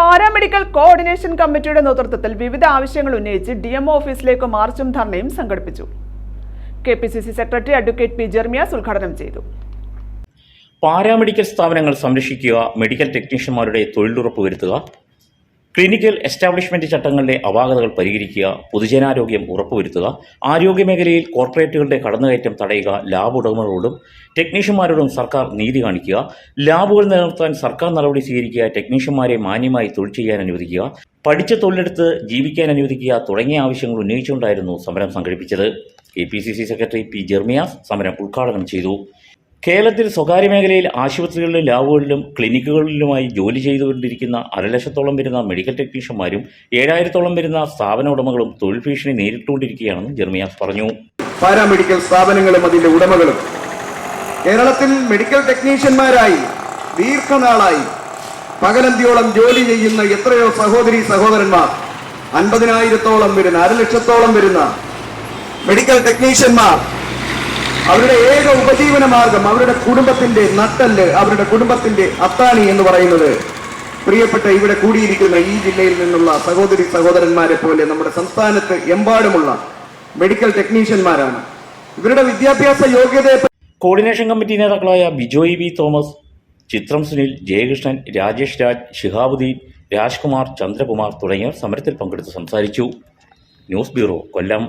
Paramedical coordination കമ്മിറ്റിയുടെ നേതൃത്വത്തിൽ വിവിധ ആവശ്യങ്ങൾ ഉന്നയിച്ച് ഡി എം ഓഫീസിലേക്ക് മാർച്ചും ധർണയും സംഘടിപ്പിച്ചു. K P C C secretary advocate P Jermias ഉദ്ഘാടനം ചെയ്തു. പാരാമെഡിക്കൽ സ്ഥാപനങ്ങൾ സംരക്ഷിക്കുക മെഡിക്കൽ ടെക്നീഷ്യന്മാരുടെ തൊഴിലുറപ്പ് വരുത്തുക ക്ലിനിക്കൽ എസ്റ്റാബ്ലിഷ്മെന്റ് ചട്ടങ്ങളിലെ അപാകതകൾ പരിഹരിക്കുക പൊതുജനാരോഗ്യം ഉറപ്പുവരുത്തുക ആരോഗ്യമേഖലയിൽ കോർപ്പറേറ്റുകളുടെ കടന്നുകയറ്റം തടയുക ലാബ് ഉടമകളോടും ടെക്നീഷ്യന്മാരോടും സർക്കാർ നീതി കാണിക്കുക ലാബുകൾ നിലനിർത്താൻ സർക്കാർ നടപടി സ്വീകരിക്കുക ടെക്നീഷ്യന്മാരെ മാന്യമായി തൊഴിൽ ചെയ്യാൻ അനുവദിക്കുക പഠിച്ച തൊഴിലെടുത്ത് ജീവിക്കാൻ അനുവദിക്കുക തുടങ്ങിയ ആവശ്യങ്ങൾ ഉന്നയിച്ചുകൊണ്ടായിരുന്നു സമരം സംഘടിപ്പിച്ചത്. K P C C secretary P Jermias സമരം ഉദ്ഘാടനം ചെയ്തു. കേരളത്തിൽ സ്വകാര്യ മേഖലയിൽ ആശുപത്രികളിലും ലാബുകളിലും ക്ലിനിക്കുകളിലുമായി ജോലി ചെയ്തുകൊണ്ടിരിക്കുന്ന അരലക്ഷത്തോളം വരുന്ന മെഡിക്കൽ ടെക്നീഷ്യന്മാരും ഏഴായിരത്തോളം വരുന്ന സ്ഥാപന ഉടമകളും തൊഴിൽ ഭീഷണി നേരിട്ടുകൊണ്ടിരിക്കുകയാണെന്ന് ജെർമിയാസ് പറഞ്ഞു. പാരാമെഡിക്കൽ സ്ഥാപനങ്ങളും അതിന്റെ ഉടമകളും കേരളത്തിൽ മെഡിക്കൽ ടെക്നീഷ്യന്മാരായി ദീർഘനാളായി പകലന്തിയോളം ജോലി ചെയ്യുന്ന എത്രയോ സഹോദരി സഹോദരന്മാർ അൻപതിനായിരത്തോളം വരുന്ന അരലക്ഷത്തോളം വരുന്ന മെഡിക്കൽ ടെക്നീഷ്യന്മാർ അവരുടെ ഏക ഉപജീവന മാർഗം അവരുടെ കുടുംബത്തിന്റെ നട്ടൽ അവരുടെ കുടുംബത്തിന്റെ അത്താണി എന്ന് പറയുന്നത്. പ്രിയപ്പെട്ട ഇവിടെ കൂടിയിരിക്കുന്ന ഈ ജില്ലയിൽ നിന്നുള്ള സഹോദരി സഹോദരന്മാരെ പോലെ നമ്മുടെ സംസ്ഥാനത്ത് എമ്പാടുമുള്ള മെഡിക്കൽ ടെക്നീഷ്യന്മാരാണ് ഇവരുടെ വിദ്യാഭ്യാസ യോഗ്യതയെ കോർഡിനേഷൻ കമ്മിറ്റി നേതാക്കളായ ബിജോയ് വി തോമസ് ചിത്രം സുനിൽ ജയകൃഷ്ണൻ രാജേഷ് രാജ് ശിഹാബുദ്ദീൻ രാജ്കുമാർ ചന്ദ്രകുമാർ തുടങ്ങിയവർ സമരത്തിൽ പങ്കെടുത്ത് സംസാരിച്ചു. News bureau Kollam.